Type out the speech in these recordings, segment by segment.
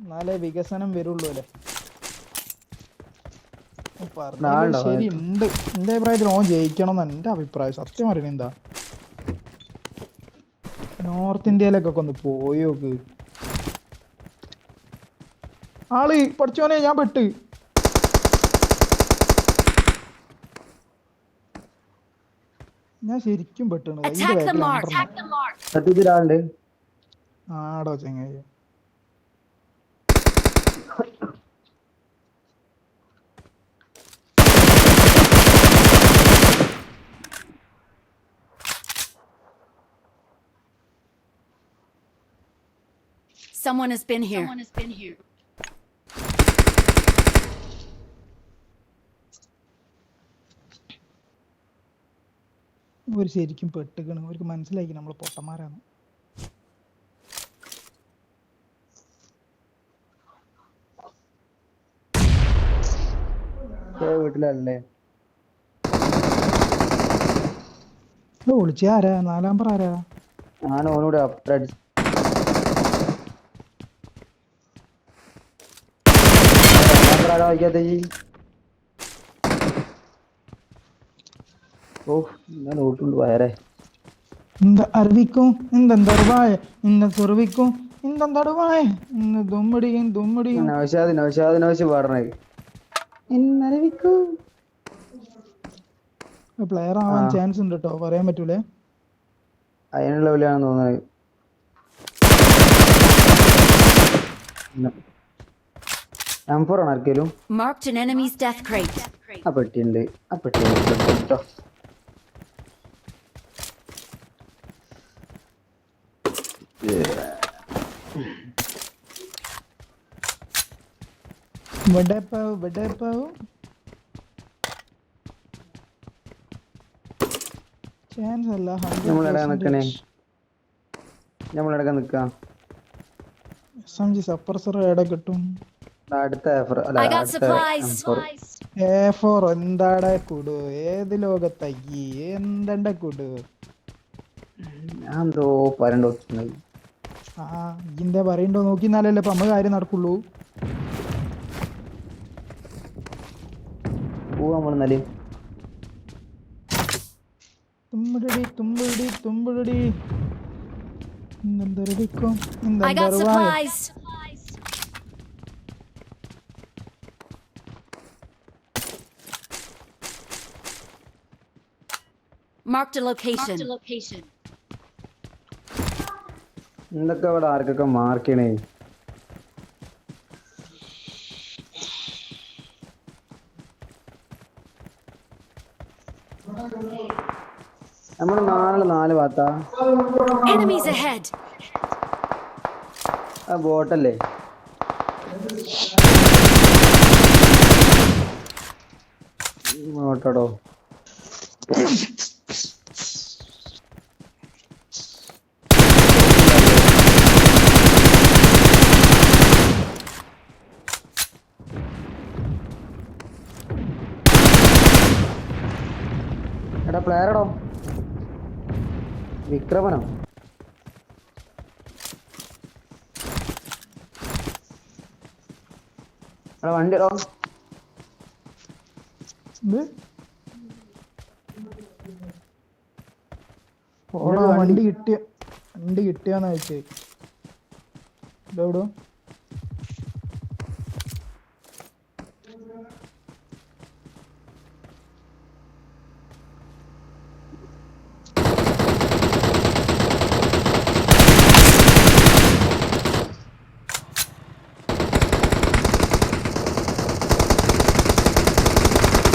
എന്നാലേ വികസനം വരുള്ളൂ അല്ലേ? ശരി ഉണ്ട്? എന്റെ അഭിപ്രായത്തിൽ ഓൻ ജയിക്കണം എന്ന് എന്റെ അഭിപ്രായം. സത്യം പറയുന്നത് എന്താ? നോർത്ത് ഇന്ത്യയിലൊക്കെ ഒന്ന് പോയി നോക്ക്. ആൾ പഠിച്ചോനെ ഞാൻ പെട്ട്. ഞാൻ ശരിക്കും പെട്ടാണ്. സത്യത്തിലാളുണ്ട് ആടോ ചങ്ങായി Someone has been here. Someone has been here. ഒരു ശരിക്കും പെട്ടുകണ് അവർക്ക് മനസ്സിലാക്കി നമ്മൾ പൊട്ടന്മാരാണ്. വീട്ടിലല്ലേ? വിളിച്ച ആരാ? നാലാം പറ ആരാ? ഞാൻ ഓനോട് അപ്പടി വായിക്കാത്ത ഓ ഞാൻ ഓട്ടുണ്ട് വയറേ இந்த அருவிக்கும் இந்த தருவாய இந்த துருவிக்கும் இந்த தடுவாய இந்த தும்மடியும் தும்மடியும் നൗഷാദ് നൗഷാദ് നൗഷ് പാടണേ എന്നറിവിക്കൂ പ്ലെയർ ആവാൻ ആ. ചാൻസ് ഉണ്ട് കേട്ടോ പറയാൻ പറ്റൂലേ അതിനുള്ള വിലയാണെന്ന് തോന്നുന്നത് നമ്പർ ആണ് ആർക്കേലും Marked an enemy's death crate. ആ പെട്ടിയുണ്ട് ആ പെട്ടിയുണ്ട് പെട്ടി കേട്ടോ വെടപ്പാവ് വെടപ്പാവ് ചാൻസ് അല്ല നമ്മളെടാ നിക്കണേ? നമ്മളെടക്ക നിക്കാം? എസ് എം ജി സപ്രസർ എവിടെ കിട്ടും? അടുത്ത. എ ഫോർ എന്താടെ കുടു? ഏത് ലോകത്തയ്യി? എന്തണ്ട കൂടു? ഞാൻ എന്തോ പറയണ്ടോ? ആ ഇതിന്റെ പറയണ്ടോ? നോക്കിന്നാലല്ലേ അപ്പൊ നമ്മ കാര്യം നടക്കുള്ളൂ. പൂ നമ്മളെന്നാൽ Thumbidi Thumbidi Thumbidi. Marked a location. എന്തൊക്കെ അവിടെ ആർക്കൊക്കെ മാർക്ക് ചെയ്യണേ നമ്മൾ നാല് ഭാഗത്താ? Enemies ahead. ആ ബോട്ടല്ലേ? ബോട്ടടോ എടാ പ്ലെയറടോ. വിക്രമനോ? വണ്ടി ഇടോ വണ്ടി കിട്ടിയ വണ്ടി കിട്ടിയാന്ന് വെച്ചേ. ഇതെവിടോ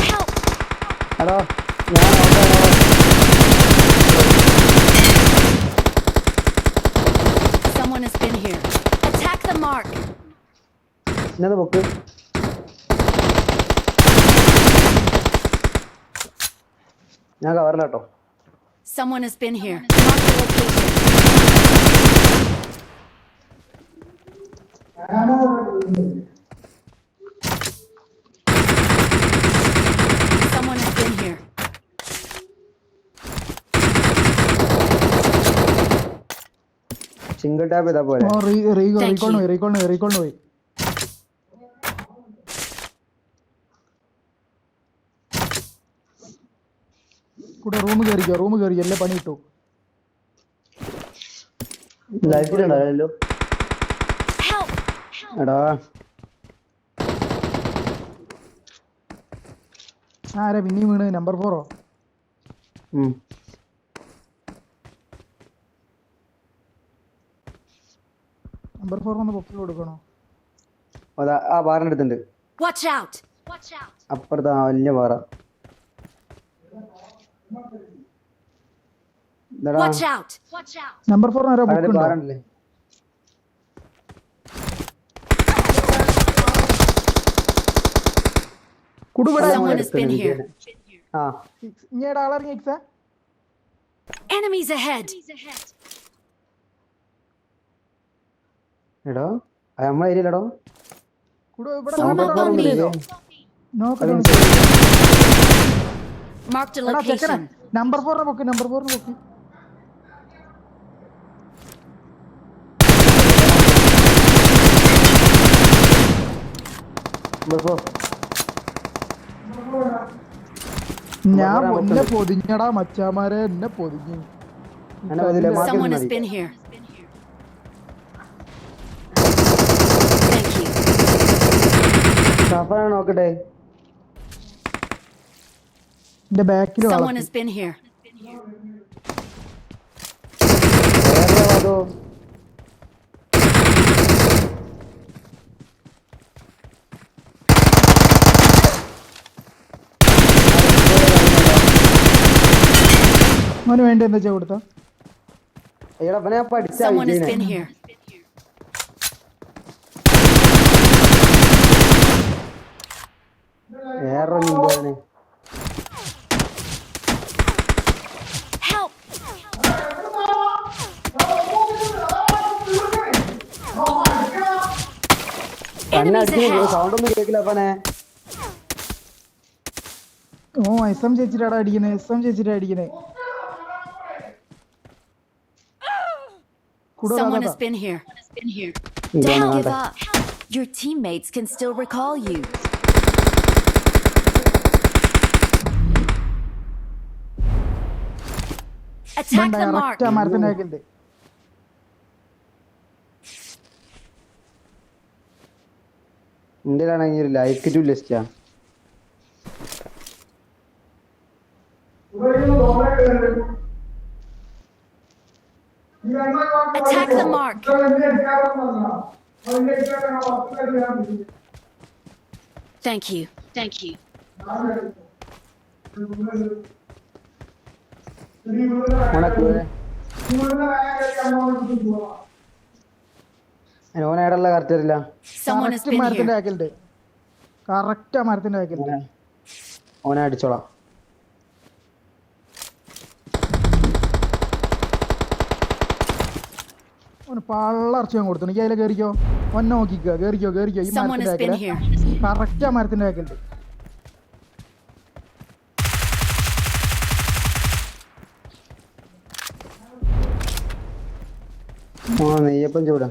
Help! എടോ ഞാൻ അവിടെ Someone has been here. Attack the mark. ഇന്നത് പൊക്ക് ഞാൻ കവറിലാട്ടോ Someone has been here. Location. Someone has been here. Single tap ചെയ്താ പോലെ ഓ റീ റീ Thank റീകോളിന് you. പോയി റീകോളിന് പോയി കൂടെ റൂം കയറിക്കോ റൂം കയറിക്കോ എല്ലാം പണി കിട്ടു. ലൈഫിലുണ്ടല്ലോ! എടാ. ആരാ പിന്നെയും വീണ്? നമ്പർ ഫോറോ. നമ്പർ ഫോർ ഒന്ന് പൊക്കി കൊടുക്കണോ? അതാ ആ പാറിന്റെ അടുത്തുണ്ട്. അപ്പുറത്താ വലിയ പാറ here. ആ. ഇങ്ങയുടെ ആളിറങ്ങി എക്സാ? Enemies ahead! എടോ നമ്മളെ ഏരിയയിലടോ? കുടു ഇവിടെ Form up on me! നോക്കണോ Marked a location. നമ്പർ ഫോറിന് പൊക്ക് നമ്പർ ഫോറിന് പൊക്ക് ഞാൻ എന്നെ. പൊതിഞ്ഞടാ മച്ചാമാരെ എന്നെ പൊതിഞ്ഞു Someone has been here. നോക്കട്ടെ എന്റെ ബാക്കിൽ Someone has been here. വേറെ അതോ അവന് വേണ്ടി എന്താ വെച്ചാ കൊടുത്ത എടാ അവനെ പഠിച്ച Someone has been here. വേറെ നിന്റെ അവനെ Help! തന്നെ Enemies അടിക്കുന്നു ahead! സൗണ്ട് ഒന്നും കേക്കില്ല അപ്പനെ ഓ എസ് എം ചേച്ചിട്ടാടാ അടിക്കുന്നത് എസ് എം ചേച്ചിട്ടാ അടിക്കുന്നത് Someone അതാ has been here. Don't give up. Your teammates can still recall you. Attack the mark. ഇന്ത്യയിലാണെങ്കിൽ ഒരു ലൈക്ക് ടു ലിസ്റ്റാ Attack the mark. Thank you. Thank you. ഉണക്ക് ഓനേടല്ല കറക്റ്റ് അറിയില്ല കറക്റ്റ് been മരത്തിന്റെ. ബാക്കിലുണ്ട് കറക്റ്റ് ആ മരത്തിന്റെ ബാക്കിലുണ്ട് ഓനെ- ഓനെ അടിച്ചോളാം. അവന് പള്ളർച്ച ഞാൻ കൊടുത്തു. എനിക്ക് അതിലെ കയറിക്കോ ഒന്നെ നോക്കിക്കോ. കയറിക്കോ കയറിക്കോ ഈ Someone has മരത്തിന്റെ ബാക്കിൽ. കറക്റ്റ് ആ മരത്തിന്റെ ബാക്കിലുണ്ട് ആ നെയ്യപ്പം ചൂടാ.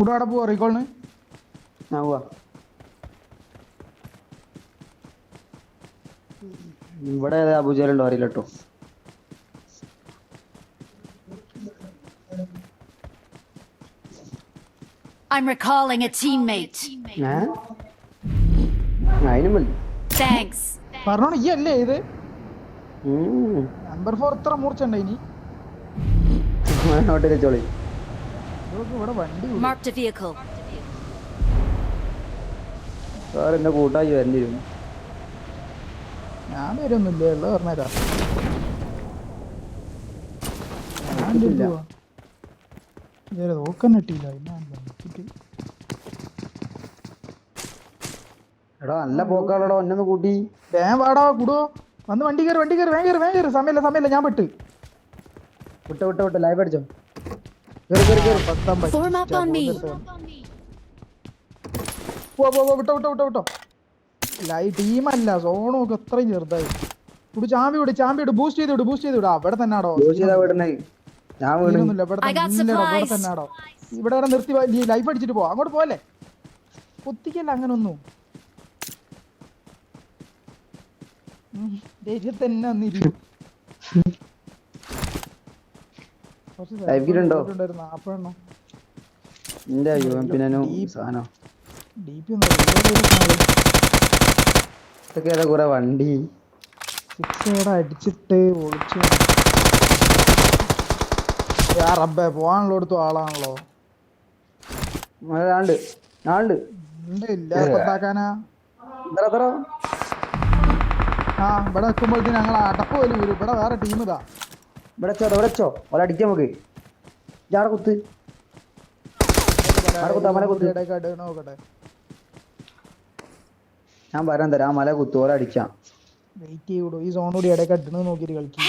കുടു അവിടെ പോവാ റീകോളിന്. ഞാൻ പോവാ. ഇവിടെ ഏതാ അബുജാലുണ്ടോ അറിയില്ല കേട്ടോ. I'm recalling a teammate. Thanks. പറഞ്ഞോണ്ട് ഈ അല്ലേ ഇത്. നമ്പർ ഫോർ ഇത്ര മൂർച്ചുണ്ട് ഇനി? ഓനെ വെച്ചോളി ഇതൊക്കെ ഇവിടെ വണ്ടി വിടും. Marked a vehicle. വേറെ എന്റെ കൂട്ടായി വരേണ്ടി വരും ഞാൻ വരുന്നില്ല ഉള്ള പറഞ്ഞതാ ഞാൻ നോക്കാൻ കിട്ടിയില്ല എടാ നല്ല പോക്കാളടോ ഒന്നൊന്ന് കൂട്ടി. വേഗം വാടാ കുടുവോ വന്ന് വണ്ടി കയറി വണ്ടി കയറി വേഗം കയറി വേഗം കയറി. സമയമില്ല സമയമില്ല ഞാൻ പെട്ട് വിട്ട് വിട്ട് വിട്ട് ലൈവ് അടിച്ചോ. കേറി കേറി കേറി. പത്താം പറ്റി. Form up on me. പോ പോ പോ വിട്ടോ വിട്ടോ വിട്ടോ വിട്ടോ. ടീമല്ല സോണും ഒക്കെ അത്രയും ചെറുതായി. ഇവിടെ ചാമ്പി വിട് ചാമ്പി വിട്. ബൂസ്റ്റ് ചെയ്ത് വിട് ബൂസ്റ്റ് ചെയ്ത് വിട്. അവിടെ തന്നെ ആടോ. യൂസ് ചെയ്താ വിടണേ ഞാൻ വീണ്. വീണൊന്നുമില്ല ഇവിടെ I got തന്നെ ഇവിടെ ആടോ. ഇവിടെ വരെ നിർത്തി ലൈഫ് അടിച്ചിട്ട് പോ. അങ്ങോട്ട് പോലെ കൊത്തിക്കല്ല അങ്ങനെ ഒന്നും തന്നെ വന്നിരിക്കും എന്റെ സാധനം. ഇതൊക്കെ ഏതാ കുറെ വണ്ടി? സിക്സ് ഇവിടെ അടിച്ചിട്ട് ഒളിച്ചു. ആ റബ്ബേ പോകാനുള്ളടത്തും ആളാണല്ലോ. ആണ്ട് ആണ്ട് ഉണ്ട് ഇല്ല. കൊത്താക്കാനാ ഇത്ര ഇത്ര? ആ ഇവിടെ നിൽക്കുമ്പോഴത്തേന് ഞങ്ങൾ അടപ്പ് പോലും വരും. ഇവിടെ വേറെ ടീം ഇതാ. ഇവിടെ വെച്ചോ ഇവിടെ വെച്ചോ. ഓല അടിക്കാം നമുക്ക് ജാട കുത്ത്. ഞാൻ പറയാൻ തരാം. ആ മല കുത്ത് ഓല അടിക്കാം. വെയിറ്റ് ചെയ്യൂടോ. ഈ സോൺ കൂടി ഇടയ്ക്ക് അടിക്കണത് നോക്കിയിട്ട് കളിക്കും.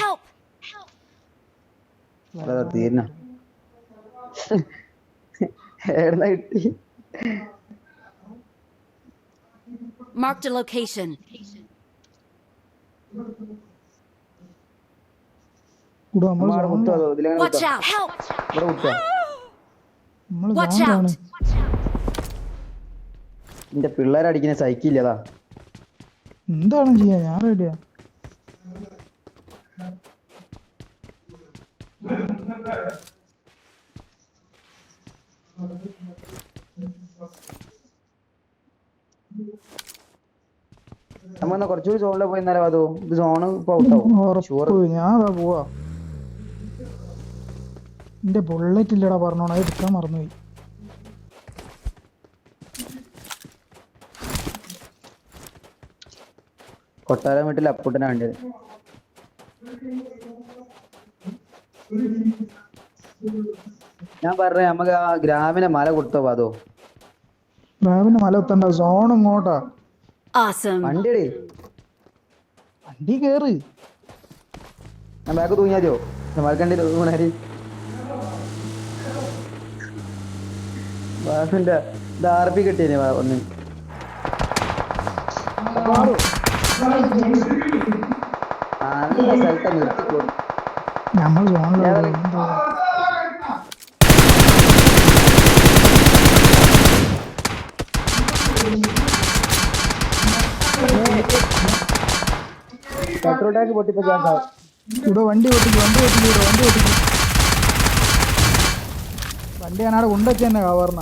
തീരണ എവിടുന്ന കിട്ടി? Marked a location. കൂടെ നമ്മൾ നമ്മ ആടെ കുത്തോ അതോ ഇതിലെങ്ങനെ Watch കുത്താ out! Help! ഇവിടെ കുത്തോ നമ്മൾ Watch സോണിലാണ് out! എന്റെ പിള്ളേരെ അടിക്കുന്ന സഹിക്കില്ലതാ എന്താണ് ചെയ്യാ? ഞാൻ റെഡിയാ നമ്മ കുറച്ചുകൂടി സോണിലെ പോയി എന്നാലോ അതോ ഇത് സോണ് ഇപ്പൊ ഔട്ടാവും ഞാൻ പോവാ. എന്റെ ബുള്ളറ്റ് ഇല്ലടാ പറഞ്ഞോണം അത് എടുക്കാൻ മറന്നുപോയി. കൊട്ടാരം വീട്ടിൽ അപ്പൂട്ടനാ വേണ്ടത്. ഞാൻ പറഞ്ഞ നമുക്ക് ആ ഗ്രാമിനെ മല കൊടുത്തോ അതോ ഗ്രാമിന് മല എത്തണ്ട സോൺ ഇങ്ങോട്ടാ. Awesome. വണ്ടിയടേ. വണ്ടി കേറ്. ഞാൻ ബാക്ക് തൂങ്ങിയാതിയോ മലക്കണ്ടി തൂങ്ങണാരി ബാസിന്റെ ദാർപ്പി കിട്ടിയേ ഒന്ന്? നല്ല സ്ഥലത്തെ നിർത്തിക്കോ? നമ്മൾ പെട്രോൾ ടാങ്ക് പൊട്ടിപ്പോ ഇവിടെ വണ്ടി ഓട്ടിക്കും വണ്ടി ഓട്ടിക്കും വണ്ടി ഓട്ടിക്ക് വണ്ടി ഞാനവിടെ കൊണ്ടുവച്ച് തന്നെ കവർന്ന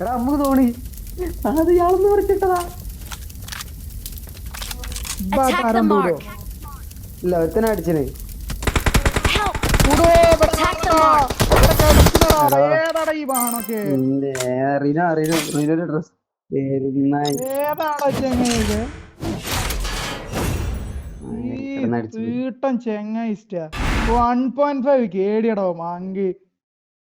എടാ നമുക്ക് തോണി. അത് ഇയാളൊന്ന് പറിച്ചിട്ടതാ. ഇല്ല ഒരുത്തനെ അടിച്ചിന് ഡ്രസ് തീട്ടം ചെങ്ങൈസ്റ്റ വൺ പോയിന്റ് ഫൈവ് കേടിയടോ മാങ്കി.